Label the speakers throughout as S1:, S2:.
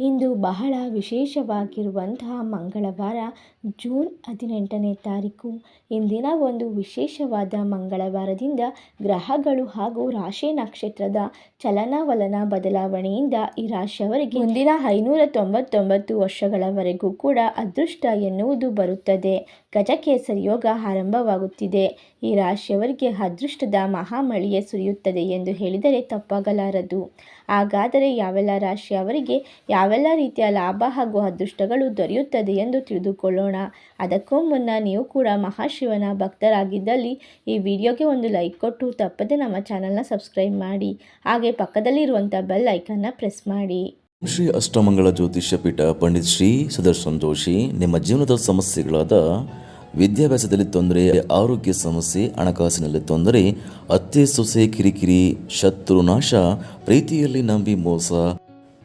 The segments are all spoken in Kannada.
S1: ಇಂದು ಬಹಳ ವಿಶೇಷವಾಗಿರುವಂತಹ ಮಂಗಳವಾರ ಜೂನ್ ಹದಿನೆಂಟನೇ ತಾರೀಕು. ಇಂದಿನ ಒಂದು ವಿಶೇಷವಾದ ಮಂಗಳವಾರದಿಂದ ಗ್ರಹಗಳು ಹಾಗೂ ರಾಶಿ ನಕ್ಷತ್ರದ ಚಲನವಲನ ಬದಲಾವಣೆಯಿಂದ ಈ ರಾಶಿಯವರಿಗೆ ಮುಂದಿನ ಐನೂರ ತೊಂಬತ್ತೊಂಬತ್ತು ವರ್ಷಗಳವರೆಗೂ ಕೂಡ ಅದೃಷ್ಟ ಎನ್ನುವುದು ಬರುತ್ತದೆ. ಗಜಕೇಸರಿ ಯೋಗ ಆರಂಭವಾಗುತ್ತಿದೆ. ಈ ರಾಶಿಯವರಿಗೆ ಅದೃಷ್ಟದ ಮಹಾಮಳೆಯೇ ಸುರಿಯುತ್ತದೆ ಎಂದು ಹೇಳಿದರೆ ತಪ್ಪಾಗಲಾರದು. ಹಾಗಾದರೆ ಯಾವೆಲ್ಲ ರಾಶಿಯವರಿಗೆ ಯಾವೆಲ್ಲ ರೀತಿಯ ಲಾಭ ಹಾಗೂ ಅದೃಷ್ಟಗಳು ದೊರೆಯುತ್ತದೆ ಎಂದು ತಿಳಿದುಕೊಳ್ಳೋಣ. ಅದಕ್ಕೂ ಮುನ್ನ ನೀವು ಕೂಡ ಮಹಾಶಿವನ ಭಕ್ತರಾಗಿದ್ದಲ್ಲಿ ಈ ವಿಡಿಯೋಗೆ ಒಂದು ಲೈಕ್ ಕೊಟ್ಟು ತಪ್ಪದೆ ನಮ್ಮ ಚಾನಲ್ನ ಸಬ್ಸ್ಕ್ರೈಬ್ ಮಾಡಿ. ಹಾಗೆ ಪಕ್ಕದಲ್ಲಿರುವಂಥ ಬೆಲ್ ಐಕನ್ನ ಪ್ರೆಸ್ ಮಾಡಿ.
S2: ಶ್ರೀ ಅಷ್ಟಮಂಗಳ ಜ್ಯೋತಿಷ್ಯ ಪೀಠ ಪಂಡಿತ್ ಶ್ರೀ ಸುದರ್ಶನ್ ಜೋಶಿ ನಿಮ್ಮ ಜೀವನದ ಸಮಸ್ಯೆಗಳಾದ ವಿದ್ಯಾಭ್ಯಾಸದಲ್ಲಿ ತೊಂದರೆ, ಆರೋಗ್ಯ ಸಮಸ್ಯೆ, ಹಣಕಾಸಿನಲ್ಲಿ ತೊಂದರೆ, ಅತ್ತೆ ಸೊಸೆ ಕಿರಿಕಿರಿ, ಶತ್ರು ನಾಶ, ಪ್ರೀತಿಯಲ್ಲಿ ನಂಬಿ ಮೋಸ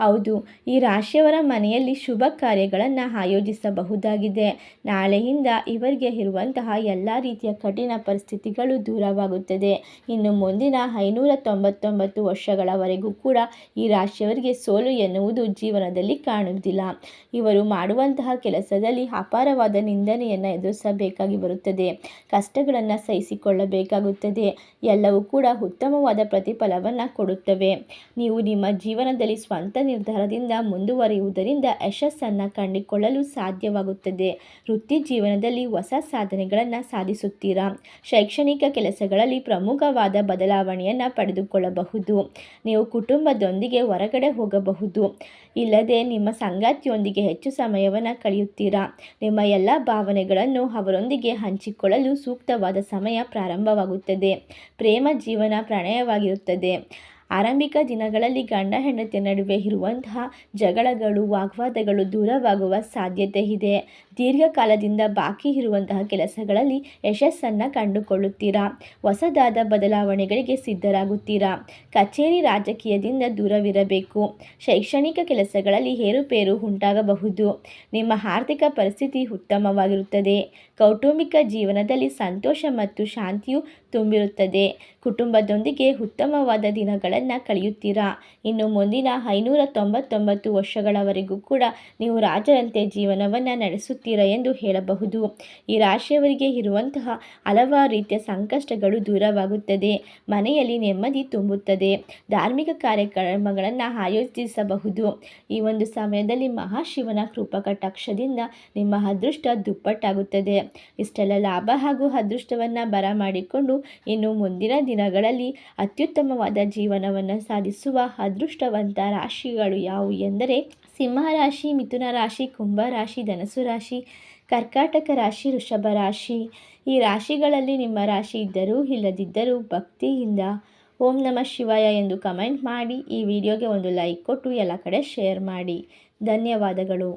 S1: ಹೌದು, ಈ ರಾಶಿಯವರ ಮನೆಯಲ್ಲಿ ಶುಭ ಕಾರ್ಯಗಳನ್ನು ಆಯೋಜಿಸಬಹುದಾಗಿದೆ. ನಾಳೆಯಿಂದ ಇವರಿಗೆ ಇರುವಂತಹ ಎಲ್ಲ ರೀತಿಯ ಕಠಿಣ ಪರಿಸ್ಥಿತಿಗಳು ದೂರವಾಗುತ್ತದೆ. ಇನ್ನು ಮುಂದಿನ ಐನೂರ ತೊಂಬತ್ತೊಂಬತ್ತು ವರ್ಷಗಳವರೆಗೂ ಕೂಡ ಈ ರಾಶಿಯವರಿಗೆ ಸೋಲು ಎನ್ನುವುದು ಜೀವನದಲ್ಲಿ ಕಾಣುವುದಿಲ್ಲ. ಇವರು ಮಾಡುವಂತಹ ಕೆಲಸದಲ್ಲಿ ಅಪಾರವಾದ ನಿಂದನೆಯನ್ನು ಎದುರಿಸಬೇಕಾಗಿ ಬರುತ್ತದೆ. ಕಷ್ಟಗಳನ್ನು ಸಹಿಸಿಕೊಳ್ಳಬೇಕಾಗುತ್ತದೆ. ಎಲ್ಲವೂ ಕೂಡ ಉತ್ತಮವಾದ ಪ್ರತಿಫಲವನ್ನು ಕೊಡುತ್ತವೆ. ನೀವು ನಿಮ್ಮ ಜೀವನದಲ್ಲಿ ಸ್ವಂತ ನಿರ್ಧಾರದಿಂದ ಮುಂದುವರಿಯುವುದರಿಂದ ಯಶಸ್ಸನ್ನು ಕಂಡುಕೊಳ್ಳಲು ಸಾಧ್ಯವಾಗುತ್ತದೆ. ವೃತ್ತಿ ಜೀವನದಲ್ಲಿ ಹೊಸ ಸಾಧನೆಗಳನ್ನು ಸಾಧಿಸುತ್ತೀರಾ? ಶೈಕ್ಷಣಿಕ ಕೆಲಸಗಳಲ್ಲಿ ಪ್ರಮುಖವಾದ ಬದಲಾವಣೆಯನ್ನು ಪಡೆದುಕೊಳ್ಳಬಹುದು. ನೀವು ಕುಟುಂಬದೊಂದಿಗೆ ಹೊರಗಡೆ ಹೋಗಬಹುದು. ಇಲ್ಲದೆ ನಿಮ್ಮ ಸಂಗಾತಿಯೊಂದಿಗೆ ಹೆಚ್ಚು ಸಮಯವನ್ನು ಕಳೆಯುತ್ತೀರಾ? ನಿಮ್ಮ ಎಲ್ಲ ಭಾವನೆಗಳನ್ನು ಅವರೊಂದಿಗೆ ಹಂಚಿಕೊಳ್ಳಲು ಸೂಕ್ತವಾದ ಸಮಯ ಪ್ರಾರಂಭವಾಗುತ್ತದೆ. ಪ್ರೇಮ ಜೀವನ ಪ್ರಣಯವಾಗಿರುತ್ತದೆ. ಆರಂಭಿಕ ದಿನಗಳಲ್ಲಿ ಗಂಡ ಹೆಂಡತಿಯ ನಡುವೆ ಇರುವಂತಹ ಜಗಳಗಳು, ವಾಗ್ವಾದಗಳು ದೂರವಾಗುವ ಸಾಧ್ಯತೆ ಇದೆ. ದೀರ್ಘಕಾಲದಿಂದ ಬಾಕಿ ಇರುವಂತಹ ಕೆಲಸಗಳಲ್ಲಿ ಯಶಸ್ಸನ್ನು ಕಂಡುಕೊಳ್ಳುತ್ತೀರಾ? ಹೊಸದಾದ ಬದಲಾವಣೆಗಳಿಗೆ ಸಿದ್ಧರಾಗುತ್ತೀರಾ? ಕಚೇರಿ ರಾಜಕೀಯದಿಂದ ದೂರವಿರಬೇಕು. ಶೈಕ್ಷಣಿಕ ಕೆಲಸಗಳಲ್ಲಿ ಏರುಪೇರು ಉಂಟಾಗಬಹುದು. ನಿಮ್ಮ ಆರ್ಥಿಕ ಪರಿಸ್ಥಿತಿ ಉತ್ತಮವಾಗಿರುತ್ತದೆ. ಕೌಟುಂಬಿಕ ಜೀವನದಲ್ಲಿ ಸಂತೋಷ ಮತ್ತು ಶಾಂತಿಯು ತುಂಬಿರುತ್ತದೆ. ಕುಟುಂಬದೊಂದಿಗೆ ಉತ್ತಮವಾದ ದಿನಗಳನ್ನು ಕಳೆಯುತ್ತೀರಾ? ಇನ್ನು ಮುಂದಿನ ಐನೂರ ತೊಂಬತ್ತೊಂಬತ್ತು ವರ್ಷಗಳವರೆಗೂ ಕೂಡ ನೀವು ರಾಜರಂತೆ ಜೀವನವನ್ನು ನಡೆಸುತ್ತೀರಾ ಎಂದು ಹೇಳಬಹುದು. ಈ ರಾಶಿಯವರಿಗೆ ಇರುವಂತಹ ಹಲವಾರು ರೀತಿಯ ಸಂಕಷ್ಟಗಳು ದೂರವಾಗುತ್ತದೆ. ಮನೆಯಲ್ಲಿ ನೆಮ್ಮದಿ ತುಂಬುತ್ತದೆ. ಧಾರ್ಮಿಕ ಕಾರ್ಯಕ್ರಮಗಳನ್ನು ಆಯೋಜಿಸಬಹುದು. ಈ ಒಂದು ಸಮಯದಲ್ಲಿ ಮಹಾಶಿವನ ಕೃಪಾ ಕಟಾಕ್ಷದಿಂದ ನಿಮ್ಮ ಅದೃಷ್ಟ ದುಪ್ಪಟ್ಟಾಗುತ್ತದೆ. ಇಷ್ಟೆಲ್ಲ ಲಾಭ ಹಾಗೂ ಅದೃಷ್ಟವನ್ನು ಬರಮಾಡಿಕೊಂಡು ಇನ್ನು ಮುಂದಿನ ದಿನಗಳಲ್ಲಿ ಅತ್ಯುತ್ತಮವಾದ ಜೀವನವನ್ನು ಸಾಧಿಸುವ ಅದೃಷ್ಟವಂತ ರಾಶಿಗಳು ಯಾವುವು ಎಂದರೆ ಸಿಂಹ ರಾಶಿ, ಮಿಥುನ ರಾಶಿ, ಕುಂಭ ರಾಶಿ ಧನಸು ರಾಶಿ, ಕರ್ಕಾಟಕ ರಾಶಿ, ವೃಷಭ ರಾಶಿ. ಈ ರಾಶಿಗಳಲ್ಲಿ ನಿಮ್ಮ ರಾಶಿ ಇದ್ದರೂ ಇಲ್ಲದಿದ್ದರೂ ಭಕ್ತಿಯಿಂದ ಓಂ ನಮಃ ಶಿವಾಯ ಎಂದು ಕಮೆಂಟ್ ಮಾಡಿ ಈ ವಿಡಿಯೋಗೆ ಒಂದು ಲೈಕ್ ಕೊಟ್ಟು ಎಲ್ಲ ಕಡೆ ಶೇರ್ ಮಾಡಿ. ಧನ್ಯವಾದಗಳು.